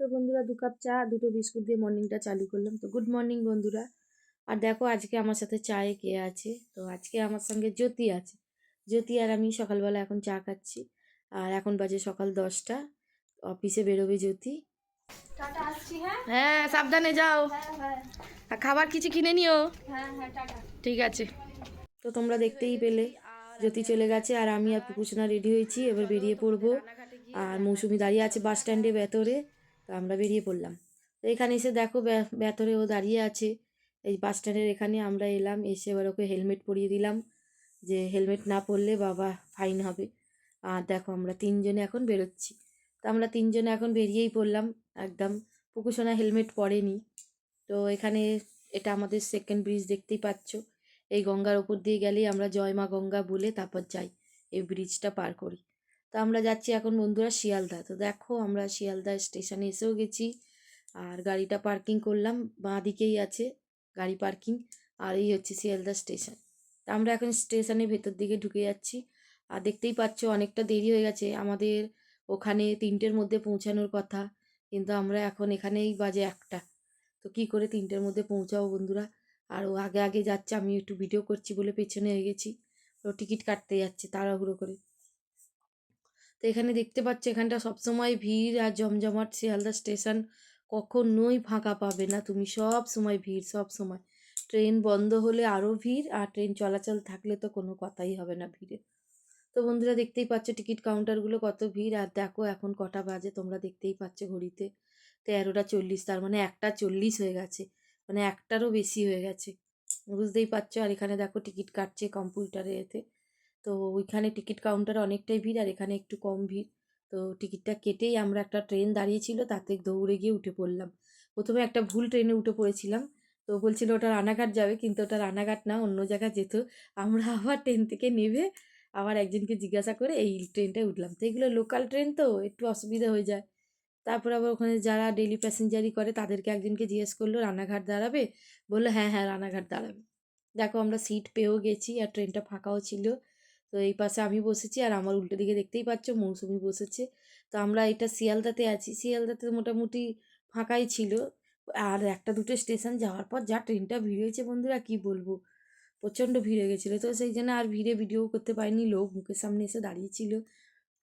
তো বন্ধুরা দু কাপ চা দুটো বিস্কুট দিয়ে মর্নিংটা চালু করলাম। তো গুড মর্নিং বন্ধুরা। আর দেখো আজকে আমার সাথে চায়ে কে আছে? তো আজকে আমার সঙ্গে জ্যোতি আছে। জ্যোতি আর আমি সকালবেলা এখন চা খাচ্ছি। আর এখন বাজে সকাল দশটা। অফিসে বেরোবে জ্যোতি। হ্যাঁ? হ্যাঁ সাবধানে যাও। হ্যাঁ হ্যাঁ। আর খাবার কিছু কিনে নিও। ঠিক আছে। তো তোমরা দেখতেই পেলে জ্যোতি চলে গেছে আর আমি আর পুকুসোনা রেডি হয়েছি। এবার বেরিয়ে পড়ব। আর মৌসুমি দাঁড়িয়ে আছে বাস স্ট্যান্ডে ভেতরে। তো আমরা বেরিয়ে পড়লাম। তো এখানে এসে দেখো ভেতরে ও দাঁড়িয়ে আছে। এই বাস স্ট্যান্ডের এখানে আমরা এলাম, এসে এবার ওকে হেলমেট পরিয়ে দিলাম যে হেলমেট না পরলে বাবা ফাইন হবে। আর দেখো আমরা তিনজনে এখন বেরোচ্ছি। তো আমরা তিনজনে এখন বেরিয়েই পড়লাম, একদম পুকুসোনা হেলমেট পরেনি। তো এখানে এটা আমাদের সেকেন্ড ব্রিজ দেখতেই পাচ্ছ। এই গঙ্গার ওপর দিয়ে গেলেই আমরা জয় মা গঙ্গা বলে তারপর যাই। এই ব্রিজটা পার করি। তো আমরা যাচ্ছি এখন বন্ধুরা শিয়ালদা তো দেখো আমরা শিয়ালদা স্টেশনে এসেও গেছি। আর গাড়িটা পার্কিং করলাম বাঁ দিকেই আছে গাড়ি পার্কিং, আর এই হচ্ছে শিয়ালদা স্টেশন। তা আমরা এখন স্টেশনের ভেতর দিকে ঢুকে যাচ্ছি। আর দেখতেই পাচ্ছ অনেকটা দেরি হয়ে গেছে। আমাদের ওখানে তিনটের মধ্যে পৌঁছানোর কথা, কিন্তু আমরা এখন এখানেই বাজে একটা। তো কি করে তিনটের মধ্যে পৌঁছাবো বন্ধুরা? আর ও আগে আগে যাচ্ছে আমি একটু ভিডিও করছি বলে পেছনে হয়ে গেছি। ও টিকিট কাটতে যাচ্ছে, তাড়াহুড়ো করে। তো এখানে দেখতে পাচ্ছ এখানটা সবসময় ভিড় আর জমজমাট শিয়ালদা স্টেশন কখনোই ফাঁকা পাবে না। তুমি সব সময় ভিড়, সব সময়। ট্রেন বন্ধ হলে আরও ভিড় আর ট্রেন চলাচল থাকলে তো কোনো কথাই হবে না ভিড়ে। তো বন্ধুরা দেখতেই পাচ্ছ টিকিট কাউন্টারগুলো কত ভিড় আর দেখো এখন কটা বাজে, তোমরা দেখতেই পাচ্ছ ঘড়িতে তেরোটা চল্লিশ, তার মানে একটা চল্লিশ হয়ে গেছে মানে একটারও বেশি হয়ে গেছে। বুঝতেই পারছ আর এখানে দেখো টিকিট কাটছে কম্পিউটারে এতে। তো ওইখানে টিকিট কাউন্টারে অনেকটাই ভিড় আর এখানে একটু কম ভিড়। তো টিকিটটা কেটেই আমরা একটা ট্রেন দাঁড়িয়েছিল, তাতে দৌড়ে গিয়ে উঠে পড়লাম। প্রথমে একটা ভুল ট্রেনে উঠে পড়েছিলাম। তো বলছিল ওটা রানাঘাট যাবে, কিন্তু ওটা রানাঘাট না, অন্য জায়গায় যেত। আমরা আবার ট্রেন থেকে নেবে আবার একজনকে জিজ্ঞাসা করে এই ট্রেনটায় উঠলাম। তো এগুলো লোকাল ট্রেন তো, একটু অসুবিধা হয়ে যায়। তারপর আবার ওখানে যারা ডেলি প্যাসেঞ্জারি করে, তাদেরকে একজনকে জিজ্ঞেস করল, রানাঘাট দাঁড়াবে? বলল হ্যাঁ হ্যাঁ রানাঘাট দাঁড়াবে। দেখো আমরা সিট পেয়েও গেছি আর ট্রেনটা ফাঁকাও ছিল। তো এই পাশে আমি বসেছি আর আমার উল্টো দিকে দেখতেই পাচ্ছ মৌসুমি বসেছে। তো আমরা এটা শিয়ালদাতে আছি। শিয়ালদাতে মোটামুটি ফাঁকাই ছিল। আর একটা দুটো স্টেশন যাওয়ার পর যা ট্রেনটা ভিড় হয়েছে বন্ধুরা, কি বলব? প্রচণ্ড ভিড় হয়ে গেছিল। তো সেই জন্য আর ভিড়ে ভিডিও করতে পারিনি। লোক মুখের সামনে এসে দাঁড়িয়েছিল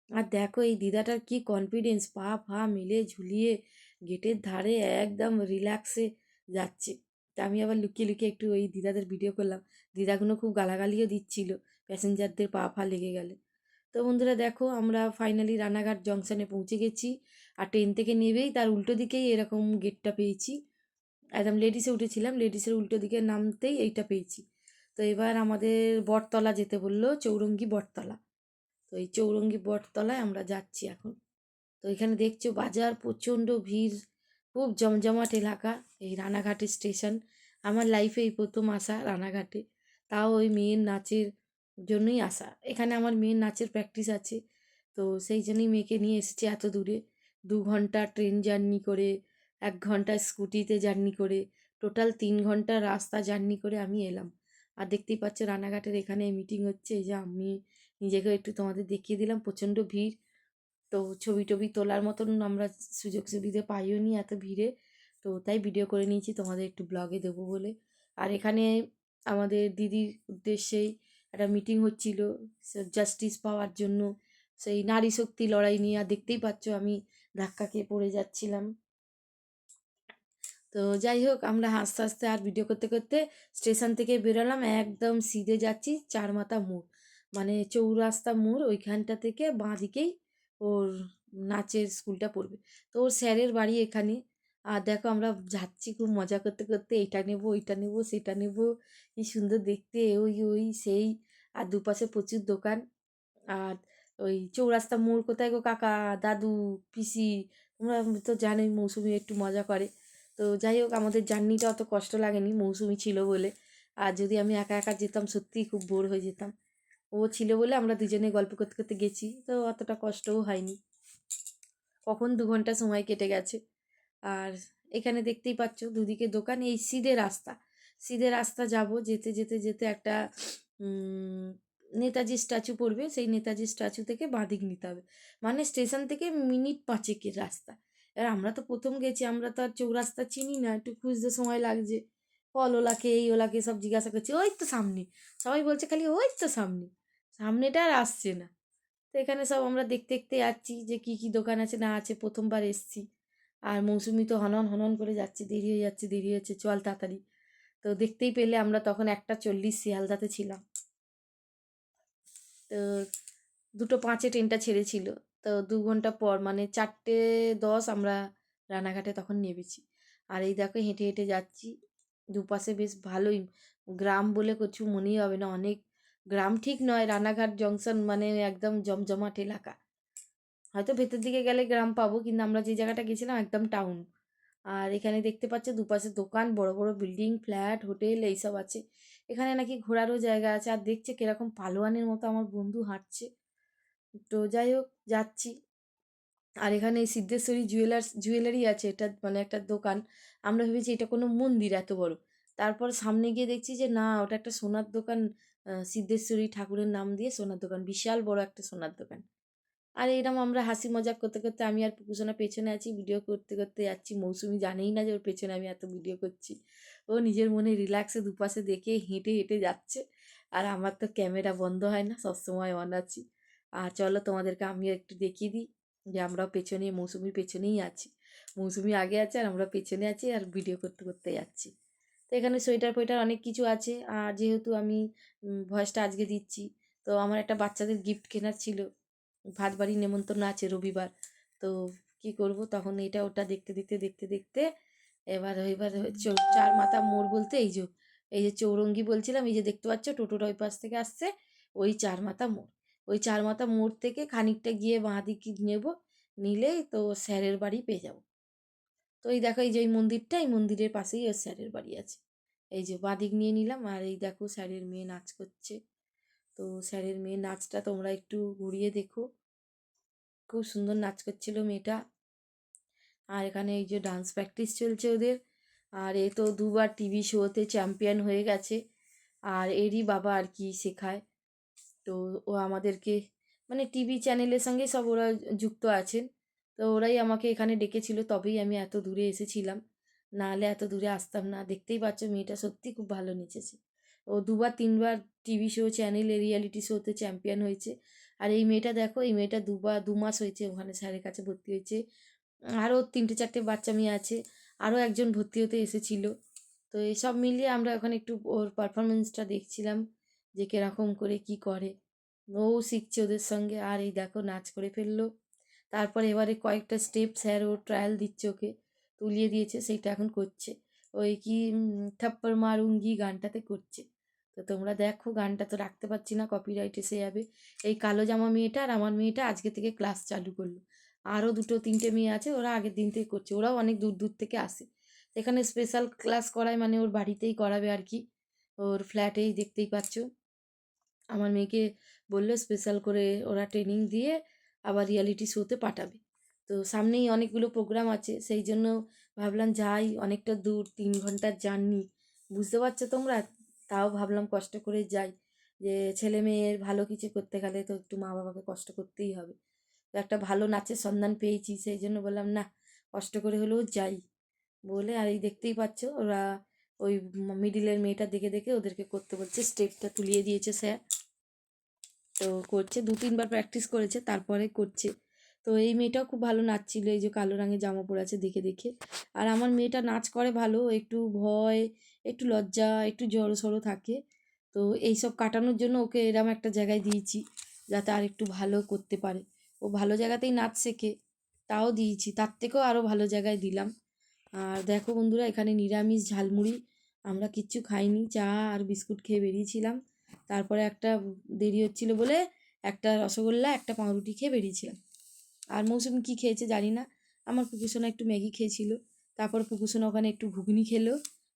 আর দেখো এই দিদাটার কি কনফিডেন্স পা ফা মেলে ঝুলিয়ে গেটের ধারে একদম রিল্যাক্সে যাচ্ছে। তা আমি আবার লুকিয়ে লুকিয়ে একটু ওই দিদাদের ভিডিও করলাম। দিদাগুলো খুব গালাগালিও দিচ্ছিল। প্যাসেঞ্জারদের পা ফা লেগে গেলে। তো বন্ধুরা দেখো, আমরা ফাইনালি রানাঘাট জংশনে পৌঁছে গেছি। আর ট্রেন থেকে নেবেই, তার উল্টো দিকেই এরকম গেটটা পেয়েছি। একদম লেডিসে উঠেছিলাম লেডিসের উল্টো দিকে নামতেই এইটা পেয়েছি। তো এবার আমাদের বটতলা যেতে বলল, চৌরঙ্গি বটতলা। তো এই চৌরঙ্গি বটতলায় আমরা যাচ্ছি এখন। তো এখানে দেখছ, বাজার, প্রচণ্ড ভিড়, খুব জমজমাট এলাকা, এই রানাঘাটের স্টেশন আমার লাইফে এই প্রথম আসা রানাঘাটে। তাও ওই মেয়ের নাচের জন্যই আসা। এখানে আমার মেয়ের নাচের প্র্যাকটিস আছে। তো সেই জন্যই মেয়েকে নিয়ে এসেছি এত দূরে। দু ঘণ্টা ট্রেন জার্নি করে, এক ঘণ্টা স্কুটিতে জার্নি করে টোটাল তিন ঘণ্টা রাস্তা জার্নি করে আমি এলাম। আর দেখতেই পাচ্ছ রানাঘাটের এখানে মিটিং হচ্ছে যে আমি নিজেকে একটু তোমাদের দেখিয়ে দিলাম, প্রচণ্ড ভিড়। তো ছবি টবি তোলার মতন আমরা সুযোগ সুবিধে পাইও নি এত ভিড়ে। তো তাই ভিডিও করে নিয়েছি, তোমাদের একটু ব্লগে দেবো বলে। আর এখানে আমাদের দিদির উদ্দেশ্যেই একটা মিটিং হচ্ছিল জাস্টিস পাওয়ার জন্য। সেই নারী শক্তি লড়াই নিয়ে আর দেখতেই পাচ্ছ আমি ধাক্কা খেয়ে পড়ে যাচ্ছিলাম। তো যাই হোক, আমরা হাসতে হাসতে আর ভিডিও করতে করতে স্টেশন থেকে বেরোলাম, একদম সিধে যাচ্ছি, চার মাথা মোড়। মানে চৌরাস্তা মোড়, ওইখানটা থেকে বাঁ দিকেই ওর নাচের স্কুলটা পড়বে। তো ওর স্যারের বাড়ি এখানে। আর দেখো আমরা যাচ্ছি খুব মজা করতে করতে এইটা নেব, ওইটা নেব, সেটা নেব। কি সুন্দর দেখতে, ওই ওই, সেই। আর দুপাশে প্রচুর দোকান। আর ওই চৌরাস্তা মোড় কোথায় গো কাকা, দাদু, পিসি? তোমরা তো জানোই মৌসুমি একটু মজা করে। তো যাই হোক, আমাদের জার্নিটা অত কষ্ট লাগেনি, মৌসুমি ছিল বলে। আর যদি আমি একা একা যেতাম, সত্যিই খুব বোর হয়ে যেতাম। ও ছিল বলে আমরা দুজনে গল্প করতে করতে গেছি। তো অতটা কষ্টও হয়নি। কখন দু ঘণ্টা সময় কেটে গেছে। আর এখানে দেখতেই পাচ্ছ দুদিকে দোকান, এই সিধে রাস্তা। সিধে রাস্তা যাব, যেতে যেতে যেতে একটা নেতাজি স্ট্যাচু পড়বে। সেই নেতাজি স্ট্যাচু থেকে বাঁদিক নিতে হবে। মানে স্টেশন থেকে মিনিট পাঁচেকের রাস্তা। এবার আমরা তো প্রথম গেছি, আমরা তো আর চৌরাস্তা চিনি না। একটু খুঁজতে সময় লাগছে। ফল ওলাকে, এই ওলাকে সব জিজ্ঞাসা করছি, ওই তো সামনে। সবাই বলছে খালি, ওই তো সামনে। সামনেটা আর আসছে না। তো এখানে সব আমরা দেখতে দেখতে যাচ্ছি যে কি কি দোকান আছে, না আছে, প্রথমবার এসছি। আর মৌসুমি তো হনন হনন করে যাচ্ছে, দেরি হয়ে যাচ্ছে, দেরি হচ্ছে চল তাড়াতাড়ি। তো দেখতেই পেলে আমরা তখন একটা চল্লিশ শিয়ালদাতে ছিলাম। তো দুটো পাঁচে ট্রেনটা ছেড়েছিল। তো দু ঘণ্টা পর মানে চারটে দশ আমরা রানাঘাটে তখন নেমেছি। আর এই দেখো হেঁটে হেঁটে যাচ্ছি। দুপাশে বেশ ভালোই গ্রাম বলে কিছু মনেই হবে না। অনেক গ্রাম ঠিক নয়, রানাঘাট জংশন মানে একদম জমজমাট এলাকা। হয়তো ভেতর দিকে গেলে গ্রাম পাবো, কিন্তু আমরা যে জায়গাটা গেছিলাম একদম টাউন আর এখানে দেখতে পাচ্ছ দুপাশে দোকান, বড় বড় বিল্ডিং ফ্ল্যাট হোটেল এইসব আছে। এখানে নাকি ঘোরারও জায়গা আছে। আর দেখছে কীরকম পালোয়ানের মতো আমার বন্ধু হাঁটছে। তো যাই হোক, যাচ্ছি। আর এখানে এই সিদ্ধেশ্বরী জুয়েলার্স জুয়েলারি আছে। এটা মানে একটা দোকান। আমরা ভেবেছি এটা কোনো মন্দির এত বড়। তারপর সামনে গিয়ে দেখছি যে না, ওটা একটা সোনার দোকান সিদ্ধেশ্বরী ঠাকুরের নাম দিয়ে সোনার দোকান। বিশাল বড় একটা সোনার দোকান। আর এরকম আমরা হাসি মজাক করতে করতে আমি আর পুকুসোনা পেছনে আছি ভিডিও করতে করতে যাচ্ছি। মৌসুমি জানেই না যে ওর পেছনে আমি এত ভিডিও করছি। ও নিজের মনে রিল্যাক্সে দুপাশে দেখে হেঁটে হেঁটে যাচ্ছে। আর আমার তো ক্যামেরা বন্ধ হয় না, সবসময় অন আছি। আর চলো তোমাদেরকে আমিও একটু দেখিয়ে দিই যে আমরাও পেছনে, মৌসুমির পেছনেই আছি। মৌসুমি আগে আছে আর আমরা পেছনে আছি আর ভিডিও করতে করতে যাচ্ছি। তো এখানে সোয়েটার ফোয়েটার অনেক কিছু আছে। আর যেহেতু আমি ভয়েসটা আজকে দিচ্ছি, তো আমার একটা বাচ্চাদের গিফট কেনার ছিল। ভাত বাড়ি নেমন্তন্ন আছে রবিবার। তো কি করব? তখন এটা ওটা দেখতে দেখতে দেখতে দেখতে এবার এবার চার মাথা মোড় বলতে এই যে এই যে চৌরঙ্গি বলছিলাম, এই যে দেখতে পাচ্ছ টোটোটা ওই পাশ থেকে আসছে ওই চার মাথা মোড়। ওই চার মাথা মোড় থেকে খানিকটা গিয়ে বাঁ দিকে নেব, নিলেই তো স্যারের বাড়ি পেয়ে যাব। তো এই দেখো, এই যে এই মন্দিরটা, এই মন্দিরের পাশেই ওর স্যারের বাড়ি আছে। এই যে বাঁদিক নিয়ে নিলাম আর এই দেখো স্যারের মেয়ে নাচ করছে। তো স্যারের মেয়ে নাচটা তোমরা একটু ঘুরিয়ে দেখো। খুব সুন্দর নাচ করছিল মেয়েটা। আর এখানে এই যে ডান্স প্র্যাকটিস চলছে ওদের। আর এ তো দুবার টিভি শোতে চ্যাম্পিয়ন হয়ে গেছে। আর এরই বাবা আর কি শেখায়। তো ও আমাদেরকে মানে টিভি চ্যানেলের সঙ্গে সব ওরা যুক্ত আছেন। তো ওরাই আমাকে এখানে ডেকেছিল, তবেই আমি এত দূরে এসেছিলাম। নাহলে এত দূরে আসতাম না। দেখতেই পাচ্ছ মেয়েটা সত্যি খুব ভালো নেচেছে। ও দুবার তিনবার টিভি শো চ্যানেলে রিয়ালিটি শোতে চ্যাম্পিয়ন হয়েছে। আর এই মেয়েটা দেখো এই মেয়েটা দুবার দু মাস হয়েছে ওখানে স্যারের কাছে ভর্তি হয়েছে। আরও তিনটে চারটে বাচ্চা মেয়ে আছে আরও একজন ভর্তি হতে এসেছিল। তো এসব মিলিয়ে আমরা ওখানে একটু ওর পারফরমেন্সটা দেখছিলাম যে কীরকম করে কি করে। ও শিখছে ওদের সঙ্গে আর এই দেখো নাচ করে ফেলল। তারপর এবারে কয়েকটা স্টেপ স্যার ও ট্রায়াল দিচ্ছে ওকে তুলিয়ে দিয়েছে সেইটা এখন করছে। ওই কি উম, থাপ্পড় মারুঙ্গি গানটাতে করছে। তো তোমরা দেখো, গানটা তো রাখতে পারছি না কপিরাইট এসে যাবে। এই কালো জামা মেয়েটা আর আমার মেয়েটা আজকে থেকে ক্লাস চালু করল। আরও দুটো, তিনটে মেয়ে আছে, ওরা আগের দিন থেকে করছে, ওরাও অনেক দূর দূর থেকে আসে। এখানে স্পেশাল ক্লাস করায় মানে ওর বাড়িতেই করাবে আর কি। ওর ফ্ল্যাটেই দেখতেই পাচ্ছ। আমার মেয়েকে বলল স্পেশাল করে ওরা ট্রেনিং দিয়ে আবার রিয়ালিটি শোতে পাঠাবে। তো সামনেই অনেকগুলো প্রোগ্রাম আছে, সেই জন্য ভাবলাম যাই, অনেকটা দূর, তিন ঘণ্টার জার্নি বুঝতে পারছ তোমরা? তাও ভাবলাম কষ্ট করে যাই। যে ছেলে মেয়ের ভালো কিছু করতে গেলে তো একটু মা বাবাকে কষ্ট করতেই হবে। তো একটা ভালো নাচের সন্ধান পেয়েছি, সেই জন্য বললাম, না, কষ্ট করে হলেও যাই। বলে, আর এই দেখতেই পাচ্ছ, ওরা ওই মিডিলের মেয়েটা দেখে দেখে ওদেরকে করতে বলছে, স্টেপটা তুলিয়ে দিয়েছে স্যার। তো করছে দু তিনবার প্র্যাকটিস করেছে, তারপরে করছে। তো এই মেয়েটাও খুব ভালো নাচছিল, এই যে কালো রঙের জামা পরে আছে দেখে দেখে। আর আমার মেয়েটা নাচ করে ভালো, একটু ভয়, একটু লজ্জা, একটু জড়ো সড়ো থাকে। তো এইসব কাটানোর জন্য ওকে এরম একটা জায়গায় দিয়েছি, যাতে আর একটু ভালো করতে পারে। ও ভালো জায়গাতেই নাচ শেখে, তাও দিয়েছি, তার থেকেও আরও ভালো জায়গায় দিলাম। আর দেখো বন্ধুরা, এখানে নিরামিষ ঝালমুড়ি, আমরা কিচ্ছু খাইনি, চা আর বিস্কুট খেয়ে বেরিয়েছিলাম। তারপরে একটা দেরি হচ্ছিল বলে একটা রসগোল্লা, একটা পাউরুটি খেয়ে বেরিয়েছিলাম। আর মৌসুমি কী খেয়েছে জানি না। আমার পুকুসোনা একটু ম্যাগি খেয়েছিল, তারপর পুকুসোনা ওখানে একটু ঘুগনি খেলো,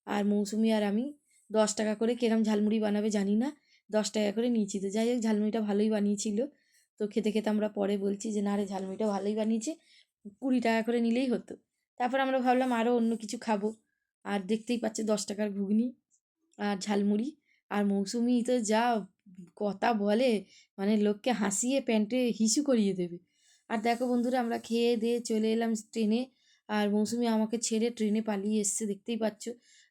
আর মৌসুমি আর আমি দশ টাকা করে কেরম ঝালমুড়ি বানাবে জানি না, দশ টাকা করে নিয়েছি। তো যাই হোক, ঝালমুড়িটা ভালোই বানিয়েছিল। তো খেতে খেতে আমরা পরে বলছি যে, না রে, ঝালমুড়িটা ভালোই বানিয়েছে, কুড়ি টাকা করে নিলেই হতো। তারপর আমরা ভাবলাম আরও অন্য কিছু খাব। আর দেখতেই পাচ্ছে দশ টাকার ঘুগনি আর ঝালমুড়ি আর মৌসুমি তো যা কথা বলে মানে লোককে হাসিয়ে প্যান্টে হিসু করিয়ে দেবে। আর দেখো বন্ধুরা, আমরা খেয়ে দিয়ে চলে এলাম ট্রেনে। আর মৌসুমি আমাকে ছেড়ে ট্রেনে পালিয়ে এসছে, দেখতেই পাচ্ছ।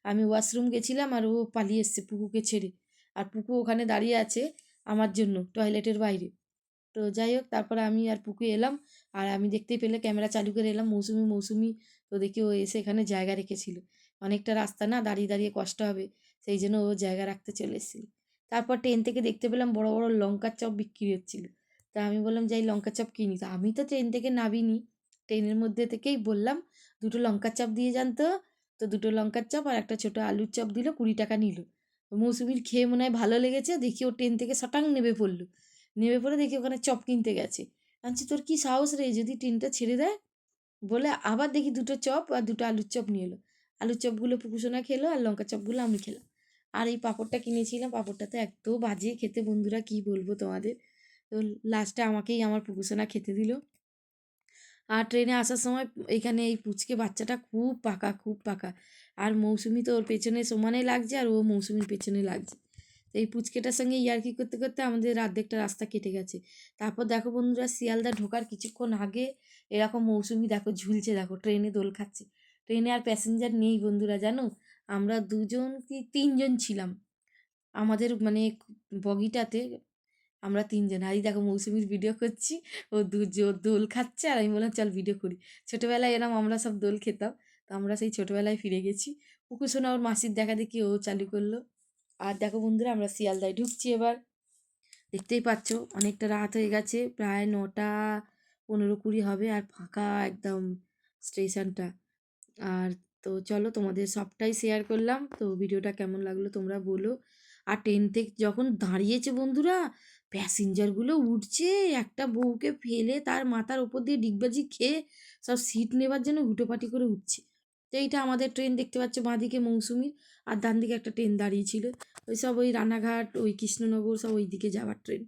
আমি ওয়াশরুম গেছিলাম আর ও পালিয়ে এসছে পুকুকে ছেড়ে। আর পুকু ওখানে দাঁড়িয়ে আছে আমার জন্য, টয়লেটের বাইরে। তো যাই হোক, তারপরে আমি আর পুকু এলাম। আর আমি দেখতেই পেলে ক্যামেরা চালু করে এলাম, মৌসুমি মৌসুমি তো দেখি ও এসে এখানে জায়গা রেখেছিল। অনেকটা রাস্তা না, দাঁড়িয়ে দাঁড়িয়ে কষ্ট হবে, সেই জন্য ও জায়গা রাখতে চলে এসেছিল। তারপর ট্রেন থেকে দেখতে পেলাম বড় বড় লঙ্কার চপ বিক্রি হচ্ছিল। তা আমি বললাম, যাই লঙ্কা চপ কিনি তো আমি তো ট্রেন থেকে নামিনি। ট্রেনের মধ্যে থেকেই বললাম, দুটো লঙ্কার চাপ দিয়ে যান তো। তো দুটো লঙ্কার চপ আর একটা ছোটো আলুর চপ দিল, কুড়ি টাকা নিল। মৌসুমির খেয়ে মনে হয় ভালো লেগেছে, দেখি ও ট্রেন থেকে সটাং নেবে পড়ল। নেমে পড়ে দেখি ওখানে চপ কিনতে গেছে। আনছি, তোর কি সাহস রে, যদি ট্রেনটা ছেড়ে দেয়? বলে, আবার দেখি দুটো চপ আর দুটো আলুর চপ নিয়ে এলো। আলুর চপগুলো পুকুসোনা খেলো আর লঙ্কা চপগুলো আমি খেলাম। আর এই পাঁপড়টা কিনেছিলাম, পাঁপড়টা তো এত বাজে, খেতে বন্ধুরা কি বলব তোমাদের? তো লাস্টে আমাকেই আমার পুকুসোনা খেতে দিল। আর ট্রেনে আসার সময় এখানে এই পুচকে বাচ্চাটা খুব পাকা খুব পাকা। আর মৌসুমি তো ওর পেছনে সমানে লাগছে আর ও মৌসুমির পেছনে লাগছে। তো এই পুচকেটার সঙ্গে ইয়ার্কি করতে করতে আমাদের অর্ধেকটা রাস্তা কেটে গেছে। তারপর দেখো বন্ধুরা, শিয়ালদা ঢোকার কিছুক্ষণ আগে এরকম মৌসুমি দেখো ঝুলছে, দেখো ট্রেনে দোল খাচ্ছে। ট্রেনে আর প্যাসেঞ্জার নেই বন্ধুরা, জানো? আমরা দুজন কি তিনজন ছিলাম। আমাদের মানে বগিটাতে আমরা তিনজন। আর এই দেখো মৌসুমির ভিডিও করছি, ও দু দোল খাচ্ছে আর আমি বললাম, চল ভিডিও করি। ছোটোবেলায় এরম আমরা সব দোল খেতাম, তো আমরা সেই ছোটোবেলায় ফিরে গেছি। পুকুসোনা ওর মাসির দেখা দেখি ও চালু করল। আর দেখো বন্ধুরা, আমরা শিয়ালদায় ঢুকছি এবার। দেখতেই পাচ্ছ, অনেকটা রাত হয়ে গেছে, প্রায় নটা পনেরো কুড়ি হবে আর ফাঁকা একদম স্টেশনটা। আর তো চলো তোমাদের সবটাই শেয়ার করলাম। তো ভিডিওটা কেমন লাগল তোমরা বলো। আর ট্রেন থেকে যখন দাঁড়িয়েছে বন্ধুরা প্যাসেঞ্জারগুলো উঠছে, একটা বউকে ফেলে তার মাথার ওপর দিয়ে ডিগবাজি খেয়ে সব সিট নেবার জন্য হুটোপাটি করে উঠছে। তো এইটা আমাদের ট্রেন দেখতে পাচ্ছ, বাঁদিকে মৌসুমির আর ডান দিকে একটা ট্রেন দাঁড়িয়েছিল। ওই সব ওই রানাঘাট, ওই কৃষ্ণনগর, সব ওই দিকে যাওয়ার ট্রেন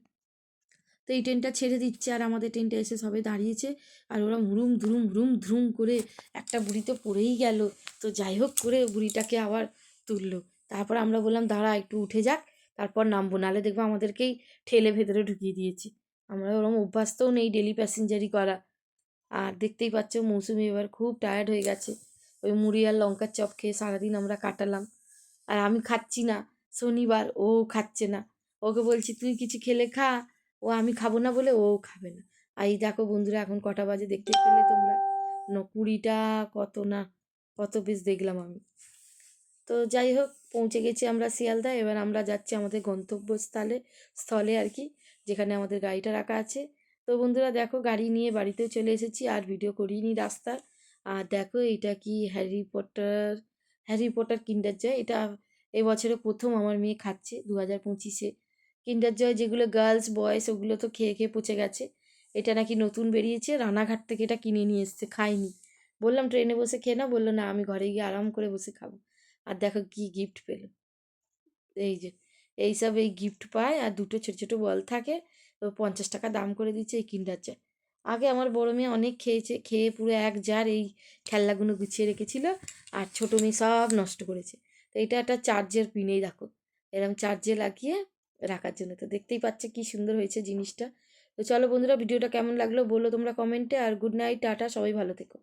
তো এই ট্রেনটা ছেড়ে দিচ্ছে আর আমাদের ট্রেনটা এসে সবে দাঁড়িয়েছে। আর ওরা হুরুম ধুরুম হুরুম ধুরুম করে একটা বুড়ি তো পড়েই গেল। তো যাই হোক করে বুড়িটাকে আবার তুললো। তারপর আমরা বললাম, দাঁড়া, একটু উঠে যাক। তারপর নামবো, নাহলে দেখব আমাদেরকেই ঠেলে ভেতরে ঢুকিয়ে দিয়েছে। আমরা ওরকম অভ্যাস তো নেই ডেলি প্যাসেঞ্জারি করা। আর দেখতেই পাচ্ছ, মৌসুমি এবার খুব টায়ার্ড হয়ে গেছে। ওই মুড়ি আর লঙ্কার চপ খেয়ে সারাদিন আমরা কাটালাম। আর আমি খাচ্ছি না, শনিবার, ও খাচ্ছে না। ওকে বলছি, তুই কিছু খেলে খা। ও, আমি খাব না বলে ও খাবে না। আর এই দেখো বন্ধুরা, এখন কটা বাজে দেখতে পেলে তোমরা। ন, কুড়িটা কত না, কত বেশ দেখলাম আমি। তো যাই হোক, পৌঁছে গেছি আমরা শিয়ালদা। এবার আমরা যাচ্ছি আমাদের গন্তব্যস্থলে, স্থলে আর কি, যেখানে আমাদের গাড়িটা রাখা আছে। তো বন্ধুরা, দেখো গাড়ি নিয়ে বাড়িতেও চলে এসেছি, আর ভিডিও করিনি রাস্তার আর দেখো এটা কি Harry Potter Harry Potter Kinder Joy এটা এবছরে প্রথম আমার মেয়ে খাচ্ছে দু হাজার পঁচিশে। কিন্ডার জয় যেগুলো গার্লস বয়েস ওগুলো তো খেয়ে খেয়ে পচে গেছে। এটা নাকি নতুন বেরিয়েছে, রানাঘাট থেকে এটা কিনে নিয়ে এসছে, খাইনি। বললাম, ট্রেনে বসে খেয়ে না বলল, না, আমি ঘরে গিয়ে আরাম করে বসে খাব। আর দেখো কি গিফট পেল। এই যে, এইসব এই গিফট পায় আর দুটো ছোটো ছোটো বল থাকে পঞ্চাশ টাকা দাম করে দিচ্ছে এই কিন্ডার জয় আগে আমার বড় মেয়ে অনেক খেয়েছে, খেয়ে পুরো এক জার এই খেলনাগুলো গুছিয়ে রেখেছিল আর ছোটো মেয়ে সব নষ্ট করেছে। তো এটা একটা চার্জের পিনেই দেখো। এরকম চার্জে লাগিয়ে রাখার জন্য। তো দেখতেই পাচ্ছে কি সুন্দর হয়েছে জিনিসটা। তো চলো বন্ধুরা, ভিডিওটা কেমন লাগল বলো তোমরা কমেন্টে আর গুড নাইট টাটা, সবাই ভালো থেকো।